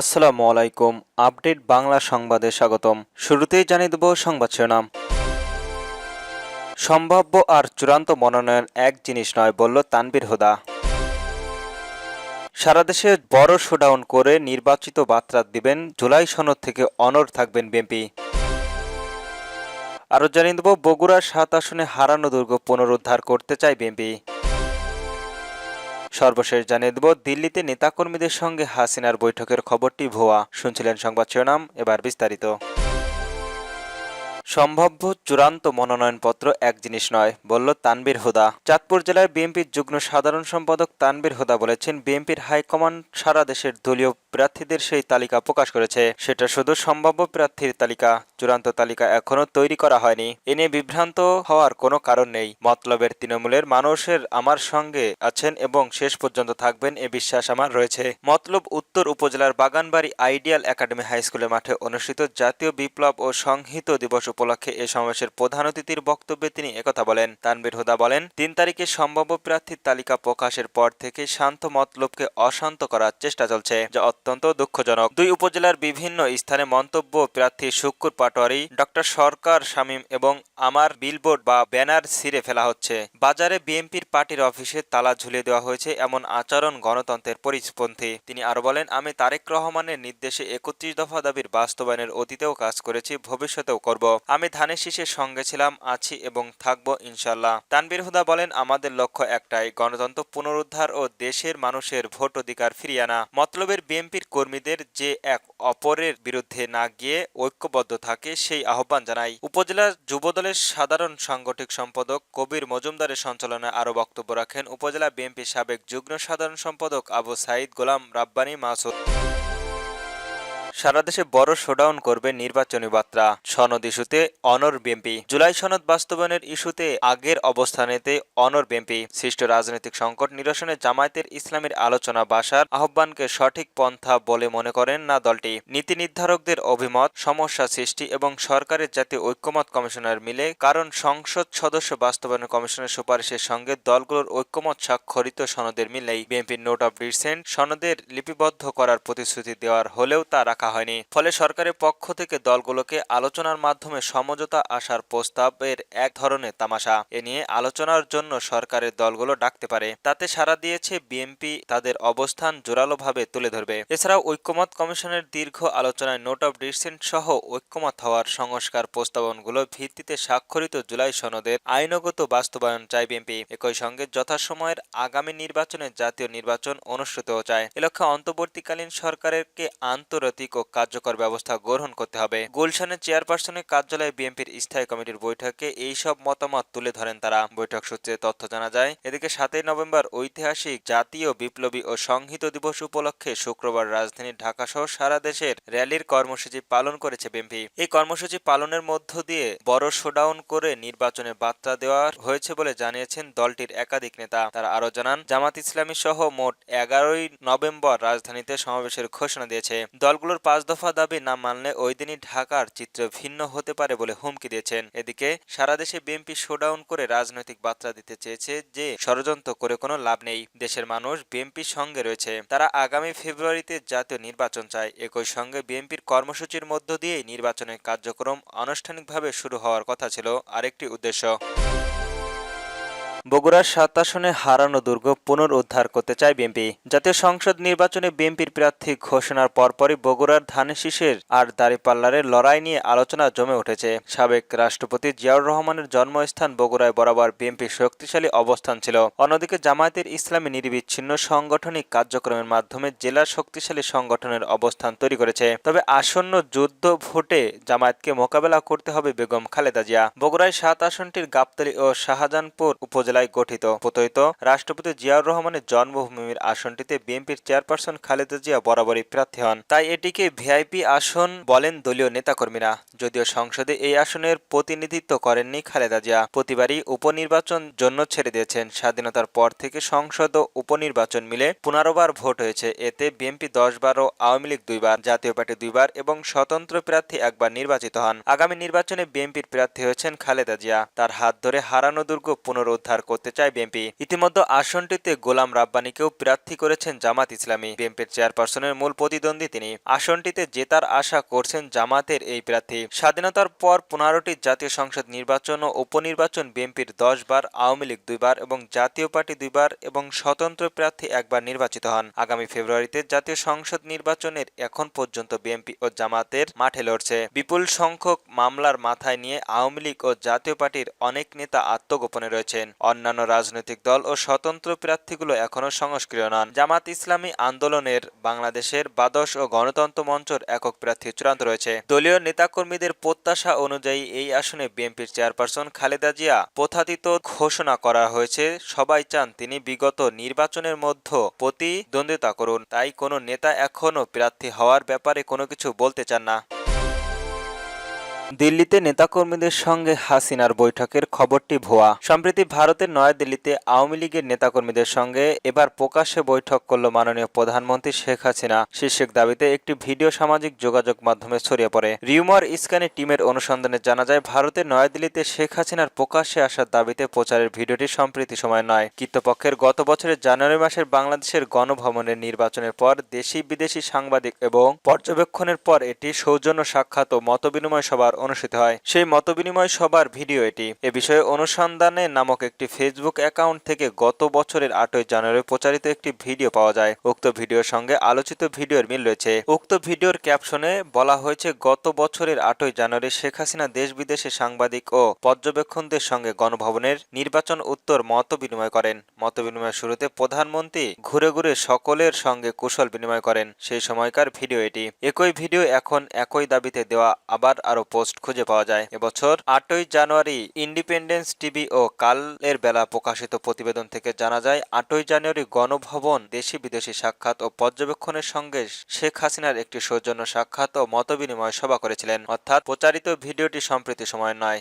আসসালামু আলাইকুম। আপডেট বাংলা সংবাদে স্বাগতম। শুরুতেই জানিয়ে দেব সংবাদ শিরোনাম। সম্ভাব্য আর চূড়ান্ত মনোনয়ন এক জিনিস নয় বলল তানবীর হুদা। সারা দেশে বড় শোডাউন করে নির্বাচিত বার্তা দিবেন, জুলাই সনদ থেকে অনর থাকবেন বিএনপি। আরও জানিয়ে দেব, বগুড়ার সাত আসনে হারানো দুর্গ পুনরুদ্ধার করতে চায় বিএনপি। সর্বশেষ জানিয়ে দেব, দিল্লিতে নেতাকর্মীদের সঙ্গে হাসিনার বৈঠকের খবরটি ভুয়া। শুনছিলেন সংবাদ শিরোনাম, এবার বিস্তারিত। সম্ভাব্য চূড়ান্ত মনোনয়নপত্র এক জিনিস নয়, বলল তানবীর হুদা। চাঁদপুর জেলার বিএনপির যুগ্ম সাধারণ সম্পাদক তানবীর হুদা বলেছেন, বিএনপির হাইকমান্ড সারা দেশের দলীয় প্রার্থীদের সেই তালিকা প্রকাশ করেছে। সেটা শুধু সম্ভাব্য প্রার্থীর তালিকা, চূড়ান্ত তালিকা এখনও তৈরি করা হয়নি। এ নিয়ে বিভ্রান্ত হওয়ার কোনো কারণ নেই। মতলবের তৃণমূলের মানুষের আমার সঙ্গে আছেন এবং শেষ পর্যন্ত থাকবেন এ বিশ্বাস আমার রয়েছে। মতলব উত্তর উপজেলার বাগানবাড়ি আইডিয়াল একাডেমি হাই স্কুলের মাঠে অনুষ্ঠিত জাতীয় বিপ্লব ও সংহিত দিবস উপলক্ষে এ সমাবেশের প্রধান অতিথির বক্তব্যে তিনি একথা বলেন। তানবীর হুদা বলেন, তিন তারিখে সম্ভাব্য প্রার্থীর তালিকা প্রকাশের পর থেকে শান্ত মতলবকে অশান্ত করার চেষ্টা চলছে, যা অত্যন্ত দুঃখজনক। দুই উপজেলার বিভিন্ন স্থানে মন্তব্য প্রার্থী শুক্কুর পাটোয়ারি ডক্টর সরকার শামীম এবং আমার বিলবোর্ড বা ব্যানার ছিঁড়ে ফেলা হচ্ছে। বাজারে বিএনপির পার্টির অফিসে তালা ঝুলিয়ে দেওয়া হয়েছে এমন আচরণ গণতন্ত্রের পরিপন্থী তিনি আরও বলেন, আমি তারেক রহমানের নির্দেশে একত্রিশ দফা দাবির বাস্তবায়নের অতীতেও কাজ করেছি, ভবিষ্যতেও করব। আমি ধানের শীষের সঙ্গে ছিলাম, আছি এবং থাকব ইনশাল্লাহ তানবীর হুদা বলেন, আমাদের লক্ষ্য একটাই, গণতন্ত্র পুনরুদ্ধার ও দেশের মানুষের ভোট অধিকার ফিরিয়ে আনা। মতলবের বিএনপির কর্মীদের যে এক অপরের বিরুদ্ধে না গিয়ে ঐক্যবদ্ধ থাকে, সেই আহ্বান জানাই। উপজেলার যুবদলের সাধারণ সাংগঠনিক সম্পাদক কবির মজুমদারের সঞ্চালনায় আরও বক্তব্য রাখেন উপজেলা বিএনপির সাবেক যুগ্ম সাধারণ সম্পাদক আবু সাইদ গোলাম রাব্বানী মাসুদ। সারা দেশে বড় শোডাউন করবে নির্বাচনী বার্তা। সনদ ইস্যুতে অনর বিএনপি। জুলাই সনদ বাস্তবায়নের ইস্যুতে আগের অবস্থানেতে অনর বিএনপি। সৃষ্ট রাজনৈতিক সংকট নিরসনে জামায়াতের ইসলামের আলোচনা বাসার আহ্বানকে সঠিক পন্থা বলে মনে করেন না দলটি। নীতি নির্ধারকদের অভিমত, সমস্যা সৃষ্টি এবং সরকারের জাতীয় ঐক্যমত কমিশনার মিলে কারণ সংসদ সদস্য বাস্তবায়ন কমিশনের সুপারিশের সঙ্গে দলগুলোর ঐক্যমত স্বাক্ষরিত সনদের মিলেই বিএনপির নোট অব রিসেন্ট সনদের লিপিবদ্ধ করার প্রতিশ্রুতি দেওয়ার হলেও তা রাখা হয়নি। ফলে সরকারের পক্ষ থেকে দলগুলোকে আলোচনার মাধ্যমে সমঝোতা আসার প্রস্তাবের এক ধরনের তামাশা। এ নিয়ে আলোচনার জন্য সরকারের দলগুলো ডাকতে পারে। তাতে সাড়া দিয়েছে বিএনপি। তাদের অবস্থান জোরালোভাবে তুলে ধরবে। এছাড়াও ঐক্যমত কমিশনের দীর্ঘ আলোচনায় নোট অব ডিসেন্ট সহ ঐক্যমত হওয়ার সংস্কার প্রস্তাবনগুলো ভিত্তিতে স্বাক্ষরিত জুলাই সনদের আইনগত বাস্তবায়ন চায় বিএনপি। একই সঙ্গে যথাসময়ের আগামী নির্বাচনে জাতীয় নির্বাচন অনুষ্ঠিত চায়। এ লক্ষ্যে অন্তর্বর্তীকালীন সরকারকে আন্তর্জাতিক ও কার্যকর ব্যবস্থা গ্রহণ করতে হবে। গুলশানের চেয়ারপারসনের কার্যালয়ে বিএনপির স্থায়ী কমিটির বৈঠকে এই সব মতামত তুলে ধরেন তারা। বৈঠক সূত্রে তথ্য জানা যায়, এদিকে সাতই নভেম্বর ঐতিহাসিক, জাতীয়, বিপ্লবী ও সংহিত দিবস উপলক্ষে শুক্রবার রাজধানী ঢাকা সহ সারা দেশের র্যালির কর্মসূচি পালন করেছে বিএনপি। এই কর্মসূচি পালনের মধ্য দিয়ে বড় শোডাউন করে নির্বাচনের বার্তা দেওয়া হয়েছে বলে জানিয়েছেন দলটির একাধিক নেতা। তারা আরও জানান, জামাত ইসলামী সহ মোট এগারোই নভেম্বর রাজধানীতে সমাবেশের ঘোষণা দিয়েছে। দলগুলোর পাঁচ দফা দাবি না মানলে ওই দিনই ঢাকার চিত্র ভিন্ন হতে পারে বলে হুমকি দিয়েছেন। এদিকে সারা দেশে বিএনপি শোডাউন করে রাজনৈতিক বার্তা দিতে চেয়েছে যে ষড়যন্ত্র করে কোনো লাভ নেই। দেশের মানুষ বিএনপির সঙ্গে রয়েছে। তারা আগামী ফেব্রুয়ারিতে জাতীয় নির্বাচন চায়। একই সঙ্গে বিএনপির কর্মসূচির মধ্য দিয়ে নির্বাচনের কার্যক্রম আনুষ্ঠানিকভাবে শুরু হওয়ার কথা ছিল আরেকটি উদ্দেশ্য। বগুড়ার সাত আসনে হারানো দুর্গ পুনরুদ্ধার করতে চায় বিএনপি। জাতীয় সংসদ নির্বাচনে বিএনপির প্রার্থী ঘোষণার পরপরই বগুড়ার ধানের শীষের আর দাঁড়িপাল্লারের লড়াই নিয়ে আলোচনা জমে উঠেছে। সাবেক রাষ্ট্রপতি জিয়াউর রহমানের জন্মস্থান বগুড়ায় বরাবর বিএনপির শক্তিশালী অবস্থান ছিল। অন্যদিকে জামায়াতের ইসলামী নির্বিচ্ছিন্ন সাংগঠনিক কার্যক্রমের মাধ্যমে জেলার শক্তিশালী সংগঠনের অবস্থান তৈরি করেছে। তবে আসন্ন যুদ্ধ ভোটে জামায়াতকে মোকাবেলা করতে হবে বেগম খালেদা জিয়া। বগুড়ায় সাত আসনটির গাবতলী ও শাহজাহানপুর উপজেলা জেলায় গঠিত। প্রত্যয়িত রাষ্ট্রপতি জিয়াউর রহমানের জন্মভূমির আসনটিতে বিএনপির চেয়ারপারসন খালেদা জিয়া বরাবরই প্রার্থী হন। তাই এটিকে ভিআইপি আসন বলেন দলীয় নেতাকর্মীরা। যদিও সংসদে এই আসনের প্রতিনিধিত্ব করেননি খালেদা জিয়া, প্রতিবারই উপনির্বাচন জন্য ছেড়ে দিয়েছেন। স্বাধীনতার পর থেকে সংসদ ও উপনির্বাচন মিলে পুনরবার ভোট হয়েছে। এতে বিএনপি দশ বার ও আওয়ামী লীগ দুইবার জাতীয় পার্টি দুইবার এবং স্বতন্ত্র প্রার্থী একবার নির্বাচিত হন। আগামী নির্বাচনে বিএনপির প্রার্থী হয়েছেন খালেদা জিয়া। তার হাত ধরে হারানো দুর্গ পুনরুদ্ধার করতে চায় বিএনপি। ইতিমধ্যে আসনটিতে গোলাম রাব্বানীকেও প্রার্থী করেছেন জামাত ইসলামী। বিএনপির চেয়ারপারসনের মূল প্রতিদ্বন্দ্বী তিনি। আসনটিতে জেতার আশা করছেন জামাতের এই প্রার্থী। স্বাধীনতার পর পনেরোটি জাতীয় সংসদ নির্বাচন ও উপনির্বাচন বিএনপির দশ বার, আওয়ামী লীগ দুইবার এবং জাতীয় পার্টি দুইবার এবং স্বতন্ত্র প্রার্থী একবার নির্বাচিত হন। আগামী ফেব্রুয়ারিতে জাতীয় সংসদ নির্বাচনের এখন পর্যন্ত বিএনপি ও জামাতের মাঠে লড়ছে। বিপুল সংখ্যক মামলার মাথায় নিয়ে আওয়ামী লীগ ও জাতীয় পার্টির অনেক নেতা আত্মগোপনে রয়েছেন। অন্যান্য রাজনৈতিক দল ও স্বতন্ত্র প্রার্থীগুলো এখনও সংস্ক্রিয় নন। জামাত ইসলামী আন্দোলনের বাংলাদেশের বাদশ ও গণতন্ত্র মঞ্চের একক প্রার্থী চূড়ান্ত রয়েছে। দলীয় নেতাকর্মীদের প্রত্যাশা অনুযায়ী এই আসনে বিএনপির চেয়ারপারসন খালেদা জিয়া প্রথাতীত ঘোষণা করা হয়েছে। সবাই চান তিনি বিগত নির্বাচনের মধ্যে প্রতিদ্বন্দ্বিতা করুন। তাই কোনো নেতা এখনও প্রার্থী হওয়ার ব্যাপারে কোনো কিছু বলতে চান না। দিল্লিতে নেতাকর্মীদের সঙ্গে হাসিনার বৈঠকের খবরটি ভুয়া। সম্প্রতি ভারতের নয়াদিল্লিতে আওয়ামী লীগের নেতাকর্মীদের সঙ্গে এবার প্রকাশ্যে বৈঠক করল মাননীয় প্রধানমন্ত্রী শেখ হাসিনা। শীর্ষক দাবিতে একটি ভিডিও সামাজিক যোগাযোগ মাধ্যমে ছড়িয়ে পড়ে। রিউমার ইস্কানি টিমের অনুসন্ধানে জানা যায়, ভারতের নয়াদিল্লিতে শেখ হাসিনার প্রকাশ্যে আসার দাবিতে প্রচারের ভিডিওটি সম্প্রতি সময় নয়। কৃতপক্ষের গত বছরের জানুয়ারি মাসের বাংলাদেশের গণভবনের নির্বাচনের পর দেশি বিদেশি সাংবাদিক এবং পর্যবেক্ষণের পর এটি সৌজন্য সাক্ষাৎ ও মতবিনিময় সভার অনুষ্ঠিত হয়। সেই মতবিনিময় সভার ভিডিও এটি। এ বিষয়ে অনুসন্ধানে নামক একটি ফেসবুক অ্যাকাউন্ট থেকে গত বছরের আটই জানুয়ারি প্রচারিত একটি ভিডিও পাওয়া যায়। উক্ত ভিডিওর সঙ্গে আলোচিত ভিডিওর মিল রয়েছে। উক্ত ভিডিওর ক্যাপশনে বলা হয়েছে, গত বছরের আটই জানুয়ারি শেখ হাসিনা দেশ বিদেশে সাংবাদিক ও পর্যবেক্ষণদের সঙ্গে গণভবনের নির্বাচন উত্তর মত বিনিময় করেন। মত বিনিময়ের শুরুতে প্রধানমন্ত্রী ঘুরে ঘুরে সকলের সঙ্গে কুশল বিনিময় করেন। সেই সময়কার ভিডিও এটি। একই ভিডিও এখন একই দাবিতে দেওয়া আবার আরও পোস্ট খুঁজে পাওয়া যায়। এবছর আটই জানুয়ারি ইন্ডিপেন্ডেন্স টিভি ও কালের বেলা প্রকাশিত প্রতিবেদন থেকে জানা যায়, আটই জানুয়ারি গণভবন দেশি বিদেশি সাক্ষাৎ ও পর্যবেক্ষণের সঙ্গে শেখ হাসিনার একটি সৌজন্য সাক্ষাৎ ও মতবিনিময় সভা করেছিলেন। অর্থাৎ প্রচারিত ভিডিওটি সম্প্রতি সময় নয়।